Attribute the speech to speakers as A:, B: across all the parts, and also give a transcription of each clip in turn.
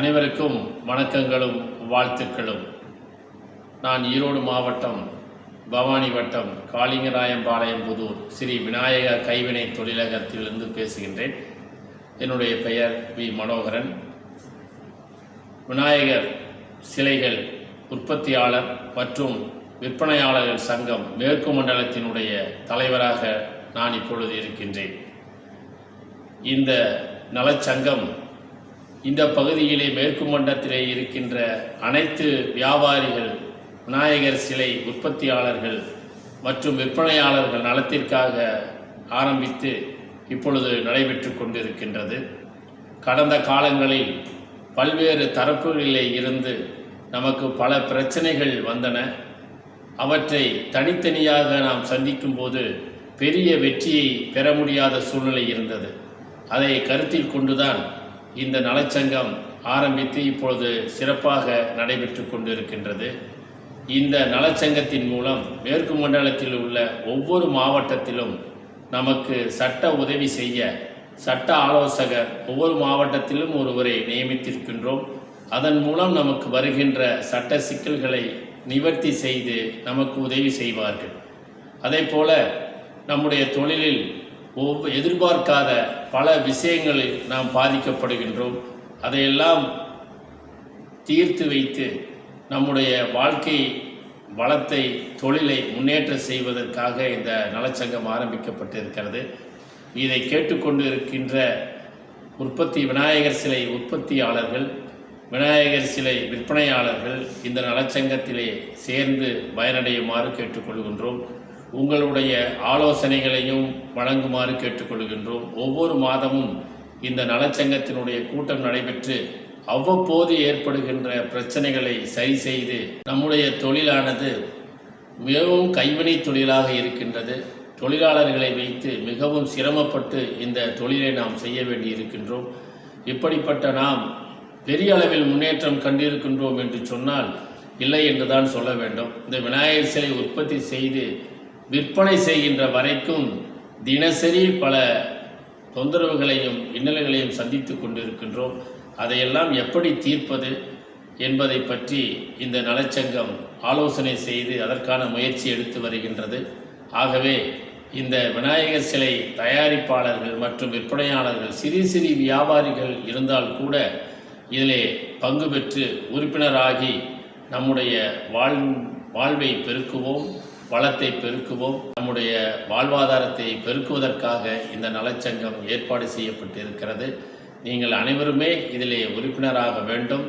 A: அனைவருக்கும் வணக்கங்களும் வாழ்த்துக்களும். நான் ஈரோடு மாவட்டம் பவானி வட்டம் காளிங்கராயம்பாளையம் புதூர். ஸ்ரீ விநாயக கைவினை தொழிலகத்திலிருந்து பேசுகின்றேன். என்னுடைய பெயர் வி. மனோகரன். விநாயகர் சிலைகள் உற்பத்தியாளர் மற்றும் விற்பனையாளர்கள் சங்கம் மேற்கு மண்டலத்தினுடைய தலைவராக நான் இப்பொழுது இருக்கின்றேன். இந்த நலச்சங்கம் இந்த பகுதியிலே மேற்கு மண்டலத்திலே இருக்கின்ற அனைத்து வியாபாரிகள் விநாயகர் சிலை உற்பத்தியாளர்கள் மற்றும் விற்பனையாளர்கள் நலத்திற்காக ஆரம்பித்து இப்பொழுது நடைபெற்று கொண்டிருக்கின்றது. கடந்த காலங்களில் பல்வேறு தரப்புகளிலே இருந்து நமக்கு பல பிரச்சனைகள் வந்தன. அவற்றை தனித்தனியாக நாம் சந்திக்கும் போது பெரிய வெற்றியை பெற முடியாத சூழ்நிலை இருந்தது. அதை கருத்தில் கொண்டுதான் இந்த நலச்சங்கம் ஆரம்பித்து இப்பொழுது சிறப்பாக நடைபெற்று கொண்டிருக்கின்றது. இந்த நலச்சங்கத்தின் மூலம் மேற்கு மண்டலத்தில் உள்ள ஒவ்வொரு மாவட்டத்திலும் நமக்கு சட்ட உதவி செய்ய சட்ட ஆலோசகர் ஒவ்வொரு மாவட்டத்திலும் ஒருவரை நியமித்திருக்கின்றோம். அதன் மூலம் நமக்கு வருகின்ற சட்ட சிக்கல்களை நிவர்த்தி செய்து நமக்கு உதவி செய்வார்கள். அதே போல நம்முடைய தொழிலில் எதிர்பார்க்காத பல விஷயங்களில் நாம் பாதிக்கப்படுகின்றோம். அதையெல்லாம் தீர்த்து வைத்து நம்முடைய வாழ்க்கை வளத்தை தொழிலை முன்னேற்ற செய்வதற்காக இந்த நலச்சங்கம் ஆரம்பிக்கப்பட்டிருக்கிறது. இதை கேட்டுக்கொண்டு இருக்கின்ற உற்பத்தி விநாயகர் சிலை உற்பத்தியாளர்கள் விநாயகர் சிலை விற்பனையாளர்கள் இந்த நலச்சங்கத்திலே சேர்ந்து பயனடையுமாறு கேட்டுக்கொள்கின்றோம். உங்களுடைய ஆலோசனைகளையும் வழங்குமாறு கேட்டுக்கொள்கின்றோம். ஒவ்வொரு மாதமும் இந்த நலச்சங்கத்தினுடைய கூட்டம் நடைபெற்று அவ்வப்போது ஏற்படுகின்ற பிரச்சனைகளை சரி செய்து நம்முடைய தொழிலானது மிகவும் கைவினை தொழிலாக இருக்கின்றது. தொழிலாளர்களை வைத்து மிகவும் சிரமப்பட்டு இந்த தொழிலை நாம் செய்ய வேண்டி இருக்கின்றோம். இப்படிப்பட்ட நாம் பெரிய அளவில் முன்னேற்றம் கண்டிருக்கின்றோம் என்று சொன்னால் இல்லை என்றுதான் சொல்ல வேண்டும். இந்த விநாயகர் சிலை உற்பத்தி செய்து விற்பனை செய்கின்ற வரைக்கும் தினசரி பல தொந்தரவுகளையும் இன்னல்களையும் சந்தித்து கொண்டிருக்கின்றோம். அதையெல்லாம் எப்படி தீர்ப்பது என்பதை பற்றி இந்த நலச்சங்கம் ஆலோசனை செய்து அதற்கான முயற்சி எடுத்து வருகின்றது. ஆகவே இந்த விநாயகர் சிலை தயாரிப்பாளர்கள் மற்றும் விற்பனையாளர்கள் சிறு சிறு வியாபாரிகள் இருந்தால் கூட இதிலே பங்கு பெற்று உறுப்பினராகி நம்முடைய வாழ் வாழ்வை பெருக்குவோம். வளத்தை பெருக்குவோம். நம்முடைய வாழ்வாதாரத்தை பெருக்குவதற்காக இந்த நலச்சங்கம் ஏற்பாடு செய்யப்பட்டு இருக்கிறது நீங்கள் அனைவருமே இதிலே உறுப்பினராக வேண்டும்.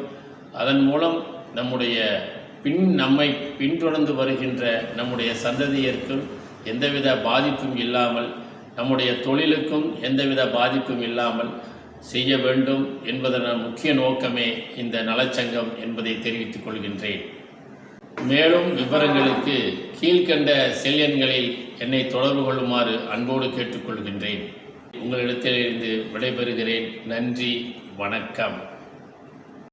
A: அதன் மூலம் நம்முடைய பின் நம்மை பின்தொடர்ந்து வருகின்ற நம்முடைய சந்ததியருக்கும் எந்தவித பாதிப்பும் இல்லாமல் நம்முடைய தொழிலுக்கும் எந்தவித பாதிப்பும் இல்லாமல் செய்ய வேண்டும் என்பதன முக்கிய நோக்கமே இந்த நலச்சங்கம் என்பதை தெரிவித்துக் கொள்கின்றேன். மேலும் விவரங்களுக்கு கீழ்கண்ட செல் எண்களில் என்னை தொடர்பு கொள்ளுமாறு அன்போடு கேட்டுக்கொள்கின்றேன். உங்களிடத்திலிருந்து விடைபெறுகிறேன். நன்றி. வணக்கம்.